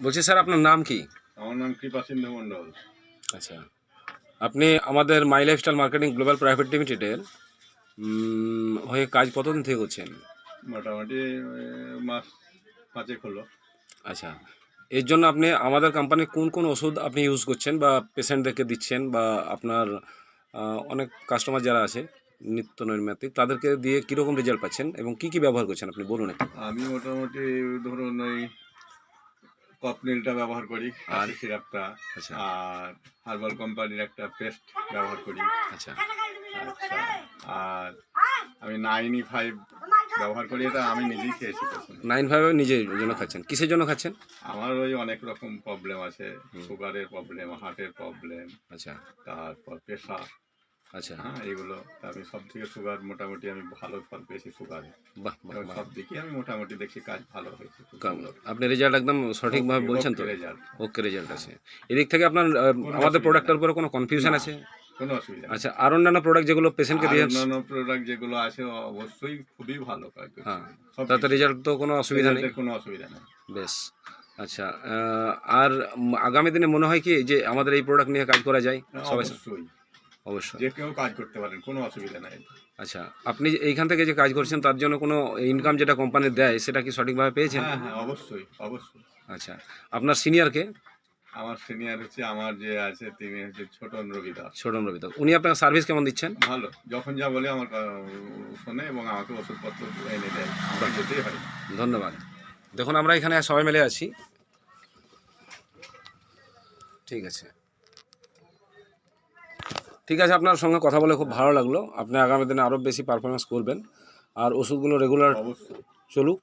বলছি স্যার আপনার নাম কি? আমার নাম কৃপাসিন্ধু মণ্ডল। আচ্ছা। আপনি আমাদের my lifestyle marketing global private লিমিটেডের হয়ে কাজ কতদিন থেকে করছেন? মোটামুটি মাস পাঁচেক হলো। আচ্ছা। এর জন্য আপনি আমাদের কোম্পানির কোন কোন ওষুধ আপনি ইউজ করছেন বা পেশেন্টদেরকে দিচ্ছেন বা আপনার অনেক কাস্টমার যারা আছে নিত্য নৈমিত্তিক তাদেরকে দিয়ে কীরকম রেজাল্ট পাচ্ছেন এবং কি কি ব্যবহার করছেন আপনি বলুন একটু। আমি মোটামুটি ধরুন ওই কপনিলটা ব্যবহার করি আর? আর সিরাপটা আচ্ছা। আর হার্বাল কোম্পানির একটা পেস্ট ব্যবহার করি। আচ্ছা। আচ্ছা আর আমি নাইনই ফাইভ ব্যবহার করি এটা আমি নিজেই খেয়েছি নাইন ফাইভে নিজের জন্য খাচ্ছেন? কিসের জন্য খাচ্ছেন? আমার ওই অনেক রকম প্রবলেম আছে সুগারের প্রবলেম হার্টের প্রবলেম আচ্ছা। তারপর প্রেশার আচ্ছা। হ্যাঁ এইগুলো আমি সব থেকে সুগার মোটামুটি আমি ভালো ফল পেয়েছি সুগারে। বাহ সব দিকে আমি মোটামুটি দেখছি কাজ ভালো হয়েছে। আপনি রেজাল্ট একদম সঠিকভাবে বলছেন তো? রেজাল্ট ওকে রেজাল্ট আছে। এদিক থেকে আপনার আমাদের প্রোডাক্টের উপরে কোনো কনফিউশন আছে? কোনো অসুবিধা আচ্ছা আর অন্যান্য প্রোডাক্ট যেগুলো পেশেন্টকে দিয়ে অন্যান্য প্রোডাক্ট যেগুলো আছে অবশ্যই খুবই ভালো কাজ হ্যাঁ তাতে রেজাল্ট তো কোনো অসুবিধা নেই। কোনো অসুবিধা নেই। বেশ আচ্ছা আর আগামী দিনে মনে হয় কি যে আমাদের এই প্রোডাক্ট নিয়ে কাজ করা যায়? সবাই অবশ্যই। যে কেউ কাজ করতে পারেন কোনো অসুবিধা নাই। আচ্ছা আপনি এইখান থেকে যে কাজ করছেন তার জন্য কোনো ইনকাম যেটা কোম্পানি দেয় সেটা কি সঠিকভাবে পেয়েছেন? হ্যাঁ হ্যাঁ অবশ্যই অবশ্যই। আচ্ছা আপনার সিনিয়রকে আমার সিনিয়র হচ্ছে আমার যে আছে তিনি হচ্ছে ছোটন রবি দাস ছোটন উনি আপনার সার্ভিস কেমন দিচ্ছেন? ভালো যখন যা বলে আমার শোনে এবং আমাকে ওষুধপত্র এনে দেয় আমার যেতেই হয়। ধন্যবাদ। দেখুন আমরা এখানে সবাই মিলে আছি। ঠিক আছে। ঠিক আছে আপনার সঙ্গে কথা বলে খুব ভালো লাগল। আপনি আগামী দিনে আরও বেশি পারফরমেন্স করবেন। আর ওষুধগুলো রেগুলার চলুক।